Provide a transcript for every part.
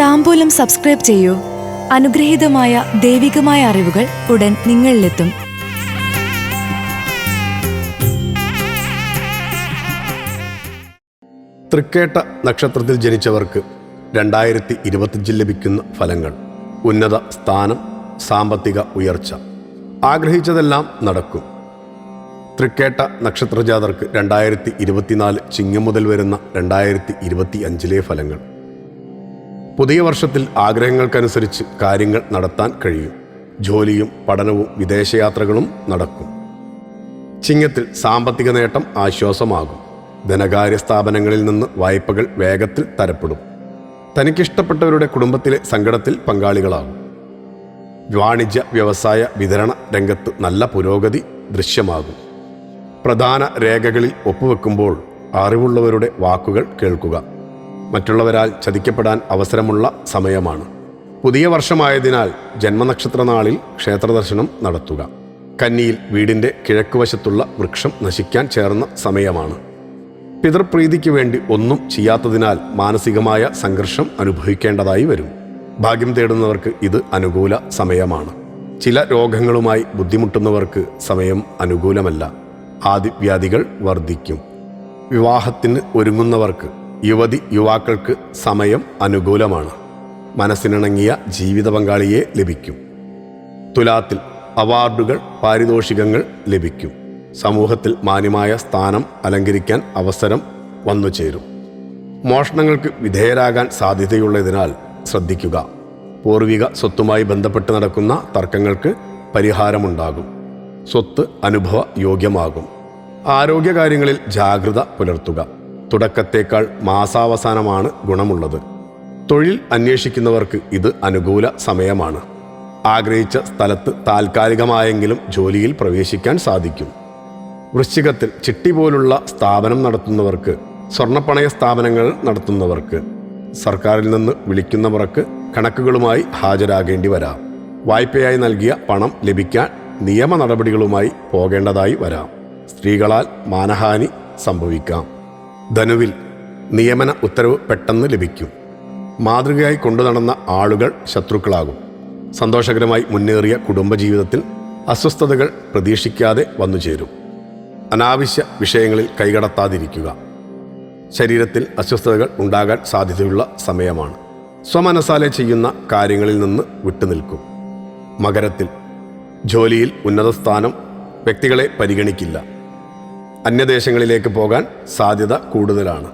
താമ്പൂലം subscribe ചെയ്യൂ. അനുഗ്രഹീതമായ ദൈവികമായ അറിവുകൾ ഉടൻ നിങ്ങളിലെത്തും. തൃക്കേട്ട നക്ഷത്രത്തിൽ ജനിച്ചവർക്ക് രണ്ടായിരത്തി ഇരുപത്തിയഞ്ചിൽ ലഭിക്കുന്ന ഫലങ്ങൾ. ഉന്നത സ്ഥാനം സാമ്പത്തിക ഉയർച്ച. ആഗ്രഹിച്ചതെല്ലാം നടക്കും. തൃക്കേട്ട നക്ഷത്രജാതർക്ക് രണ്ടായിരത്തി ഇരുപത്തിനാല് ചിങ്ങം മുതൽ വരുന്ന രണ്ടായിരത്തി ഇരുപത്തി അഞ്ചിലെ ഫലങ്ങൾ. പുതിയ വർഷത്തിൽ ആഗ്രഹങ്ങൾക്കനുസരിച്ച് കാര്യങ്ങൾ നടത്താൻ കഴിയും. ജോലിയും പഠനവും വിദേശയാത്രകളും നടക്കും. ചിങ്ങത്തിൽ സാമ്പത്തിക നേട്ടം ആശ്വാസമാകും. ധനകാര്യ സ്ഥാപനങ്ങളിൽ നിന്ന് വായ്പകൾ വേഗത്തിൽ തരപ്പെടും. തനിക്കിഷ്ടപ്പെട്ടവരുടെ കുടുംബത്തിലെ സങ്കടത്തിൽ പങ്കാളികളാകും. വാണിജ്യ വ്യവസായ വിതരണ രംഗത്ത് നല്ല പുരോഗതി ദൃശ്യമാകും. പ്രധാന രേഖകളിൽ ഒപ്പുവെക്കുമ്പോൾ അറിവുള്ളവരുടെ വാക്കുകൾ കേൾക്കുക. മറ്റുള്ളവരാൽ ചതിക്കപ്പെടാൻ അവസരമുള്ള സമയമാണ്. പുതിയ വർഷമായതിനാൽ ജന്മനക്ഷത്ര നാളിൽ ക്ഷേത്രദർശനം നടത്തുക. കന്നിയിൽ വീടിന്റെ കിഴക്കുവശത്തുള്ള വൃക്ഷം നശിക്കാൻ ചേർന്ന സമയമാണ്. പിതൃപ്രീതിക്ക് വേണ്ടി ഒന്നും ചെയ്യാത്തതിനാൽ മാനസികമായ സംഘർഷം അനുഭവിക്കേണ്ടതായി വരും. ഭാഗ്യം തേടുന്നവർക്ക് ഇത് അനുകൂല സമയമാണ്. ചില രോഗങ്ങളുമായി ബുദ്ധിമുട്ടുന്നവർക്ക് സമയം അനുകൂലമല്ല. ആദിവ്യാധികൾ വർദ്ധിക്കും. വിവാഹത്തിന് ഒരുങ്ങുന്നവർക്ക് യുവതി യുവാക്കൾക്ക് സമയം അനുകൂലമാണ്. മനസ്സിനിണങ്ങിയ ജീവിത പങ്കാളിയെ ലഭിക്കും. തുലാത്തിൽ അവാർഡുകൾ പാരിതോഷികങ്ങൾ ലഭിക്കും. സമൂഹത്തിൽ മാന്യമായ സ്ഥാനം അലങ്കരിക്കാൻ അവസരം വന്നു ചേരും. മോഷണങ്ങൾക്ക് വിധേയരാകാൻ സാധ്യതയുള്ളതിനാൽ ശ്രദ്ധിക്കുക. പൂർവിക സ്വത്തുമായി ബന്ധപ്പെട്ട് നടക്കുന്ന തർക്കങ്ങൾക്ക് പരിഹാരമുണ്ടാകും. സ്വത്ത് അനുഭവ യോഗ്യമാകും. ആരോഗ്യകാര്യങ്ങളിൽ ജാഗ്രത പുലർത്തുക. തുടക്കത്തേക്കാൾ മാസാവസാനമാണ് ഗുണമുള്ളത്. തൊഴിൽ അന്വേഷിക്കുന്നവർക്ക് ഇത് അനുകൂല സമയമാണ്. ആഗ്രഹിച്ച സ്ഥലത്ത് താൽക്കാലികമായെങ്കിലും ജോലിയിൽ പ്രവേശിക്കാൻ സാധിക്കും. വൃശ്ചികത്തിൽ ചിട്ടി പോലുള്ള സ്ഥാപനം നടത്തുന്നവർക്ക് സ്വർണപ്പണയ സ്ഥാപനങ്ങൾ നടത്തുന്നവർക്ക് സർക്കാരിൽ നിന്ന് വിളിക്കുന്നവർക്ക് കണക്കുകളുമായി ഹാജരാകേണ്ടി വരാം. വായ്പയായി നൽകിയ പണം ലഭിക്കാൻ നിയമ നടപടികളുമായി പോകേണ്ടതായി വരാം. സ്ത്രീകളാൽ മാനഹാനി സംഭവിക്കാം. ധനുവിൽ നിയമന ഉത്തരവ് പെട്ടെന്ന് ലഭിക്കും. മാതൃകയായി കൊണ്ടുനടന്ന ആളുകൾ ശത്രുക്കളാകും. സന്തോഷകരമായി മുന്നേറിയ കുടുംബജീവിതത്തിൽ അസ്വസ്ഥതകൾ പ്രതീക്ഷിക്കാതെ വന്നു ചേരും. അനാവശ്യ വിഷയങ്ങളിൽ കൈകടത്താതിരിക്കുക. ശരീരത്തിൽ അസ്വസ്ഥതകൾ ഉണ്ടാകാൻ സാധ്യതയുള്ള സമയമാണ്. സ്വമനസാലെ ചെയ്യുന്ന കാര്യങ്ങളിൽ നിന്ന് വിട്ടുനിൽക്കും. മകരത്തിൽ ജോലിയിൽ ഉന്നത സ്ഥാനം വ്യക്തികളെ പരിഗണിക്കില്ല. അന്യദേശങ്ങളിലേക്ക് പോകാൻ സാധ്യത കൂടുതലാണ്.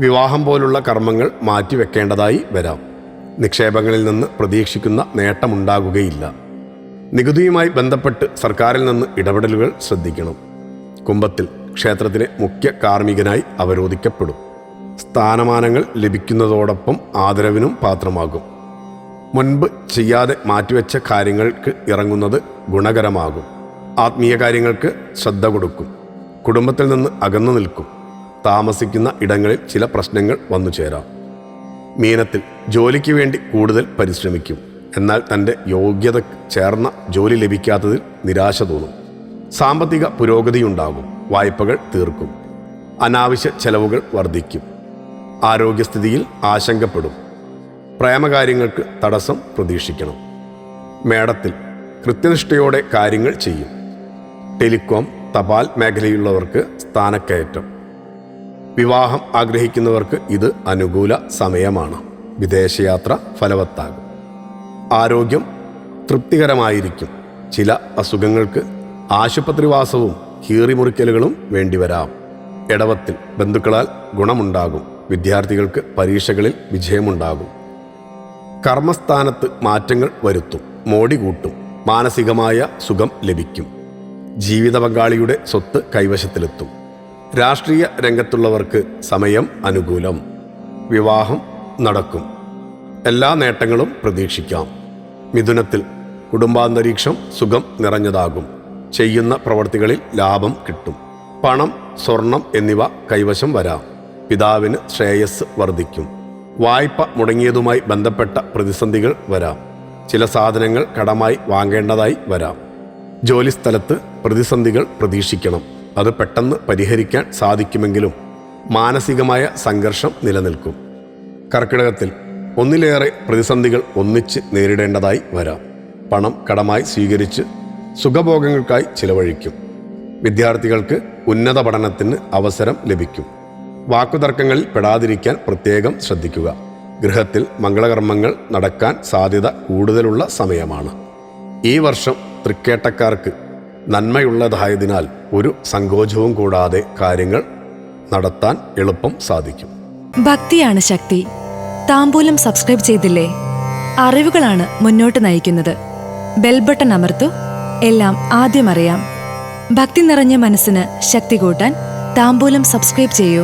വിവാഹം പോലുള്ള കർമ്മങ്ങൾ മാറ്റിവെക്കേണ്ടതായി വരാം. നിക്ഷേപങ്ങളിൽ നിന്ന് പ്രതീക്ഷിക്കുന്ന നേട്ടമുണ്ടാകുകയില്ല. നികുതിയുമായി ബന്ധപ്പെട്ട് സർക്കാരിൽ നിന്ന് ഇടപെടലുകൾ ശ്രദ്ധിക്കണം. കുംഭത്തിൽ ക്ഷേത്രത്തിലെ മുഖ്യ കാർമ്മികനായി അവരോധിക്കപ്പെടും. സ്ഥാനമാനങ്ങൾ ലഭിക്കുന്നതോടൊപ്പം ആദരവിനും പാത്രമാകും. മുൻപ് ചെയ്യാതെ മാറ്റിവെച്ച കാര്യങ്ങൾക്ക് ഇറങ്ങുന്നത് ഗുണകരമാകും. ആത്മീയ കാര്യങ്ങൾക്ക് ശ്രദ്ധ കൊടുക്കും. കുടുംബത്തിൽ നിന്ന് അകന്നു നിൽക്കും. താമസിക്കുന്ന ഇടങ്ങളിൽ ചില പ്രശ്നങ്ങൾ വന്നു ചേരാം. മീനത്തിൽ ജോലിക്ക് വേണ്ടി കൂടുതൽ പരിശ്രമിക്കും. എന്നാൽ തന്റെ യോഗ്യത ചേർന്ന ജോലി ലഭിക്കാത്തതിൽ നിരാശ തോന്നും. സാമ്പത്തിക പുരോഗതി ഉണ്ടാകും വായ്പകൾ തീർക്കും. അനാവശ്യ ചെലവുകൾ വർദ്ധിക്കും. ആരോഗ്യസ്ഥിതിയിൽ ആശങ്കപ്പെടും. പ്രേമകാര്യങ്ങൾക്ക് തടസ്സം പ്രതീക്ഷിക്കണം. മേടത്തിൽ കൃത്യനിഷ്ഠയോടെ കാര്യങ്ങൾ ചെയ്യും. ടെലികോം തപാൽ മേഖലയുള്ളവർക്ക് സ്ഥാനക്കയറ്റം. വിവാഹം ആഗ്രഹിക്കുന്നവർക്ക് ഇത് അനുകൂല സമയമാണ്. വിദേശയാത്ര ഫലവത്താകും. ആരോഗ്യം തൃപ്തികരമായിരിക്കും. ചില അസുഖങ്ങൾക്ക് ആശുപത്രിവാസവും കീറിമുറിക്കലുകളും വേണ്ടിവരാം. ഇടവത്തിൽ ബന്ധുക്കളാൽ ഗുണമുണ്ടാകും. വിദ്യാർത്ഥികൾക്ക് പരീക്ഷകളിൽ വിജയമുണ്ടാകും. കർമ്മസ്ഥാനത്ത് മാറ്റങ്ങൾ വരുത്തും. മോടി കൂട്ടും. മാനസികമായ സുഖം ലഭിക്കും. ജീവിത പങ്കാളിയുടെ സ്വത്ത് കൈവശത്തിലെത്തും. രാഷ്ട്രീയ രംഗത്തുള്ളവർക്ക് സമയം അനുകൂലം. വിവാഹം നടക്കും. എല്ലാ നേട്ടങ്ങളും പ്രതീക്ഷിക്കാം. മിഥുനത്തിൽ കുടുംബാന്തരീക്ഷം സുഖം നിറഞ്ഞതാകും. ചെയ്യുന്ന പ്രവർത്തികളിൽ ലാഭം കിട്ടും. പണം സ്വർണം എന്നിവ കൈവശം വരാം. പിതാവിന് ശ്രേയസ് വർദ്ധിക്കും. വായ്പ മുടങ്ങിയതുമായി ബന്ധപ്പെട്ട പ്രതിസന്ധികൾ വരാം. ചില സാധനങ്ങൾ കടമായി വാങ്ങേണ്ടതായി വരാം. ജോലിസ്ഥലത്ത് പ്രതിസന്ധികൾ പ്രതീക്ഷിക്കണം. അത് പെട്ടെന്ന് പരിഹരിക്കാൻ സാധിക്കുമെങ്കിലും മാനസികമായ സംഘർഷം നിലനിൽക്കും. കർക്കിടകത്തിൽ ഒന്നിലേറെ പ്രതിസന്ധികൾ ഒന്നിച്ച് നേരിടേണ്ടതായി വരാം. പണം കടമായി സ്വീകരിച്ച് സുഖഭോഗങ്ങൾക്കായി ചിലവഴിക്കും. വിദ്യാർത്ഥികൾക്ക് ഉന്നത പഠനത്തിന് അവസരം ലഭിക്കും. വാക്കുതർക്കങ്ങളിൽ പെടാതിരിക്കാൻ പ്രത്യേകം ശ്രദ്ധിക്കുക. ഗൃഹത്തിൽ മംഗളകർമ്മങ്ങൾ നടക്കാൻ സാധ്യത കൂടുതലുള്ള സമയമാണ്. ഈ വർഷം തൃക്കേട്ടക്കാർക്ക് നന്മയുള്ളതായതിനാൽ ഒരു സങ്കോചവും കൂടാതെ കാര്യങ്ങൾ നടത്താൻ എളുപ്പം സാധിക്കും. ഭക്തിയാണ് ശക്തി. താമ്പൂലം സബ്സ്ക്രൈബ് ചെയ്തില്ലേ? അറിവുകളാണ് മുന്നോട്ട് നയിക്കുന്നത്. ബെൽബട്ടൺ അമർത്തു. എല്ലാം ആദ്യം അറിയാം. ഭക്തി നിറഞ്ഞ മനസ്സിന് ശക്തി കൂട്ടാൻ താമ്പൂലം സബ്സ്ക്രൈബ് ചെയ്യൂ.